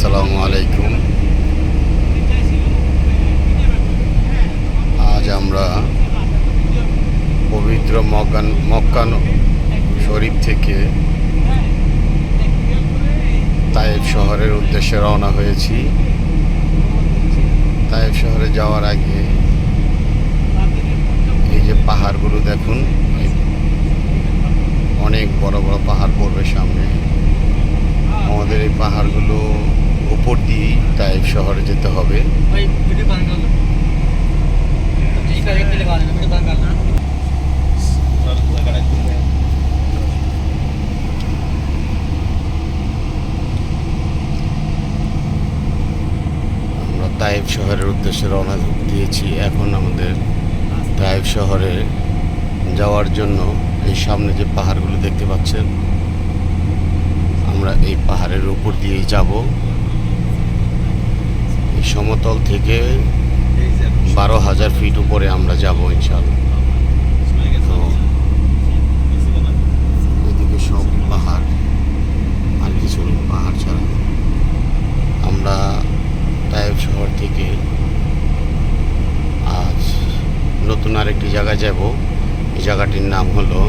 আসসালামু আলাইকুম। আজ আমরা পবিত্র মক্কান মক্কান শরীফ থেকে তায়েব শহরের উদ্দেশ্যে রওনা হয়েছি। তায়েব শহরে যাওয়ার আগে এই যে পাহাড়গুলো দেখুন, অনেক বড় বড় পাহাড় পড়বে সামনে। আমাদের এই পাহাড়গুলো উপর দিয়েই তাইফ শহরে যেতে হবে। আমরা তাইফ শহরের উদ্দেশ্যে রওনা দিয়েছি। এখন আমাদের তাইব শহরে যাওয়ার জন্য এই সামনে যে পাহাড়গুলো দেখতে পাচ্ছেন আমরা এই পাহাড়ের উপর দিয়েই যাব। সমতল থেকে বারো হাজার ফিট উপরে আমরা যাব ইনশাল্লাহ এদিকে সব পাহাড়, আর কিছু পাহাড় ছাড়া। আমরা টাইপ শহর থেকে আজ নতুন আরেকটি জায়গায় যাব। এই জায়গাটির নাম হলো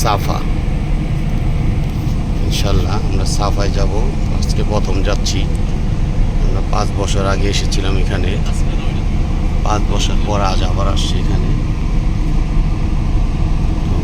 সাফা। ইনশাল্লাহ আমরা সাফায় যাব। আজকে প্রথম যাচ্ছি। আমরা পাঁচ বছর আগে এসেছিলাম এখানে। পাঁচ বছর পর আজ আবার আসছি এখানে তো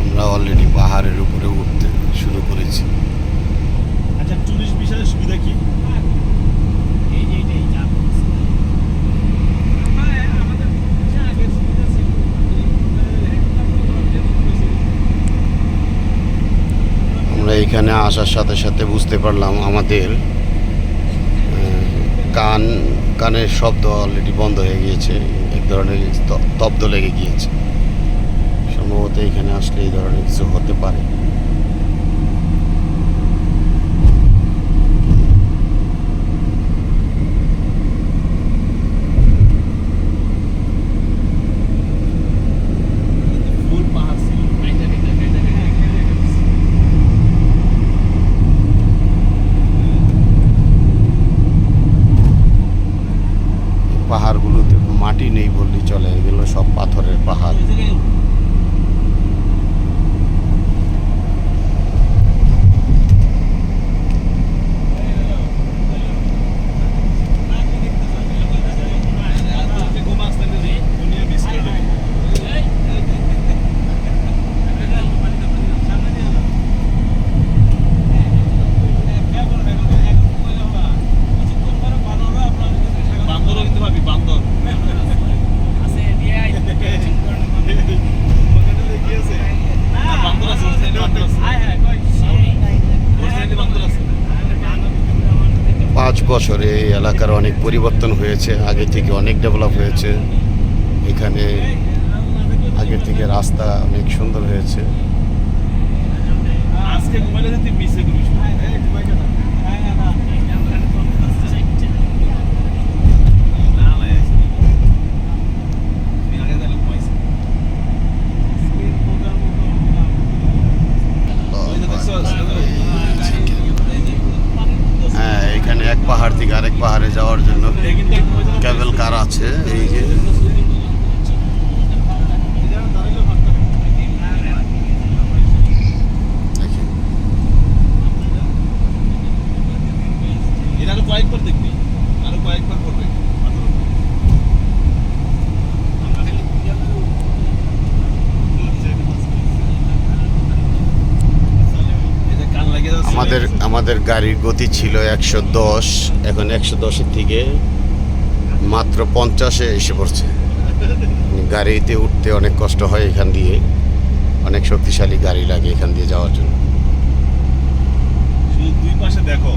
আমরা অলরেডি পাহাড়ের উপরে উঠতে শুরু করেছি আচ্ছা টুরিস্ট বিষয়ে সুবিধা কি আমরা এখানে আসার সাথে সাথে বুঝতে পারলাম আমাদের কান, কানের শব্দ অলরেডি বন্ধ হয়ে গিয়েছে, এক ধরনের তব্দ লেগে গিয়েছে। সম্ভবত এখানে আসলে এই ধরনের কিছু হতে পারে ফুল পাহাড় ছিল পাহাড়গুলোতে মাটি নেই বললেই চলে এগুলো সব পাথরের পাহাড় ঘুম আসতে দুনিয়া মিস করে যাবে বান্দরও কিন্তু ভাবি বান্দর ওখানে লেগে আছে আর বান্দর আছে ওর সাইডে বান্দর আছে ওর সাইডে বান্দর আছে পাঁচ বছরে এই এলাকার অনেক পরিবর্তন হয়েছে, আগে থেকে অনেক ডেভেলপ হয়েছে। এখানে আগের থেকে রাস্তা অনেক সুন্দর হয়েছে। আজকে ঘুমাইলে তুই মিসে করবি এই ঘুমাই কেন না না তুই আগে তাহলে ঘুমাইছিস ওই যে দেখছ হ্যাঁ এখানে এক পাহাড় পাহাড় যাওয়ার জন্য। ক্যাবেল কার আছে এই যে দেখেন এটা আরও কয়েকবার দেখবি আরও কয়েকবার করবে এই যে কান লাগিয়ে যাচ্ছে আমাদের গাড়ির গতি ছিল একশো দশ, এখন একশো দশের থেকে মাত্র পঞ্চাশে এসে পড়ছে। গাড়িতে উঠতে অনেক কষ্ট হয় এখান দিয়ে, অনেক শক্তিশালী গাড়ি লাগে এখান দিয়ে যাওয়ার জন্য। দেখো।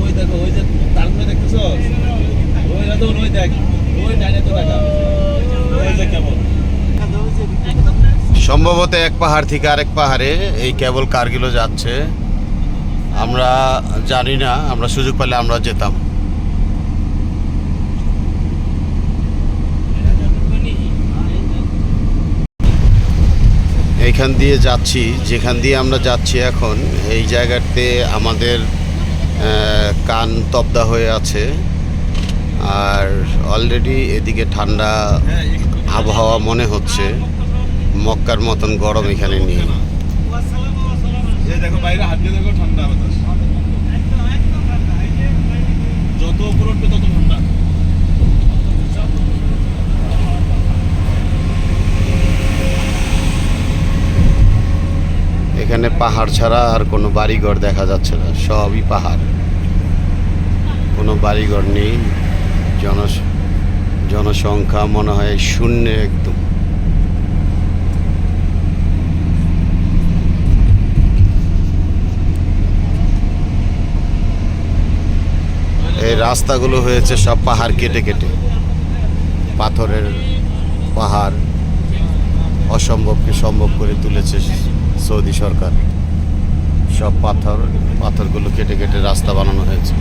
ওই দেখো, ওই যে তারপরে দেখতেছ? ওই দেখো ওই দেখ, ওই ডাইনে তো দেখা ওই যে কেমন সম্ভবত এক পাহাড় থেকে আরেক পাহাড়ে এই কেবল কারগুলো যাচ্ছে। আমরা জানি না, আমরা সুযোগ পেলে আমরা যেতাম। এইখান দিয়ে যাচ্ছি, যেখান দিয়ে আমরা যাচ্ছি এখন, এই জায়গাতে আমাদের কান তবদা হয়ে আছে। আর অলরেডি এদিকে ঠান্ডা আবহাওয়া মনে হচ্ছে। মক্কার মতন গরম এখানে নেই। দেখো বাইরে হাত দিয়ে দেখো ঠান্ডা বাতাস। যত উপর উঠবে তত ঠান্ডা। এখানে পাহাড় ছাড়া আর কোনো বাড়িঘর দেখা যাচ্ছে না সবই পাহাড়। কোনো বাড়িঘর নেই জন জনসংখ্যা মনে হয় শূন্য একদম। এই রাস্তাগুলো হয়েছে সব পাহাড় কেটে কেটে। পাথরের পাহাড় অসম্ভবকে সম্ভব করে তুলেছে সৌদি সরকার। সব পাথর, পাথরগুলো কেটে কেটে রাস্তা বানানো হয়েছে।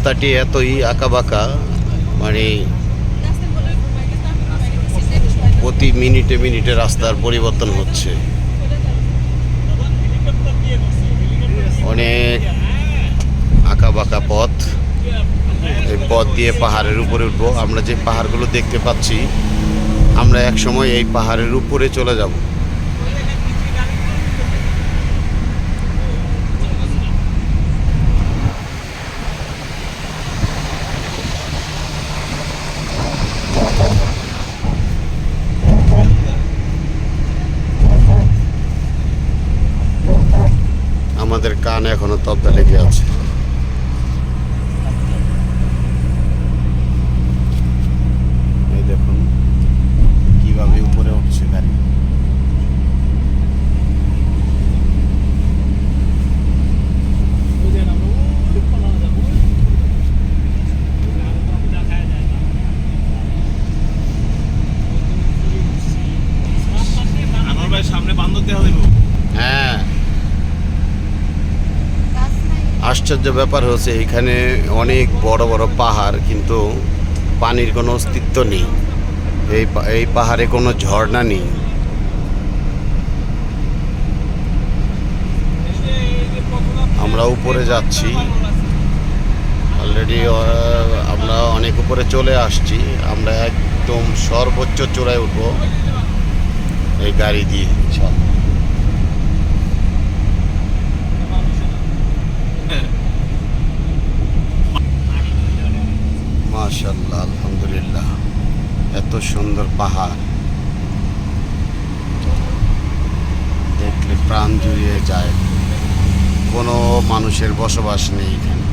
রাস্তাটি এতই আঁকাবাঁকা মানে প্রতি মিনিটে মিনিটে রাস্তার পরিবর্তন হচ্ছে। অনেক আঁকাবাঁকা পথ। এই পথ দিয়ে পাহাড়ের উপরে উঠবো। আমরা যে পাহাড়গুলো দেখতে পাচ্ছি, আমরা এক সময় এই পাহাড়ের উপরে চলে যাব। কান এখনও তবদা লেগে আছে এই দেখুন কীভাবে উপরে উঠছে গাড়ি আমার ভাই সামনে বান্ধব দেওয়া দেবো হ্যাঁ আশ্চর্য ব্যাপার হচ্ছে এখানে অনেক বড় বড় পাহাড়, কিন্তু পানির কোনো অস্তিত্ব নেই। এই এই পাহাড়ে কোনো ঝর্ণা নেই। আমরা উপরে যাচ্ছি। অলরেডি আমরা অনেক উপরে চলে আসছি। আমরা একদম সর্বোচ্চ চূড়ায় উঠবো। এই গাড়ি দিয়ে মাশাল্লাহ আলহামদুলিল্লাহ। এত সুন্দর পাহাড়। দেখলে প্রাণ জুড়িয়ে যায়। কোনো মানুষের বসবাস নেই এখানে।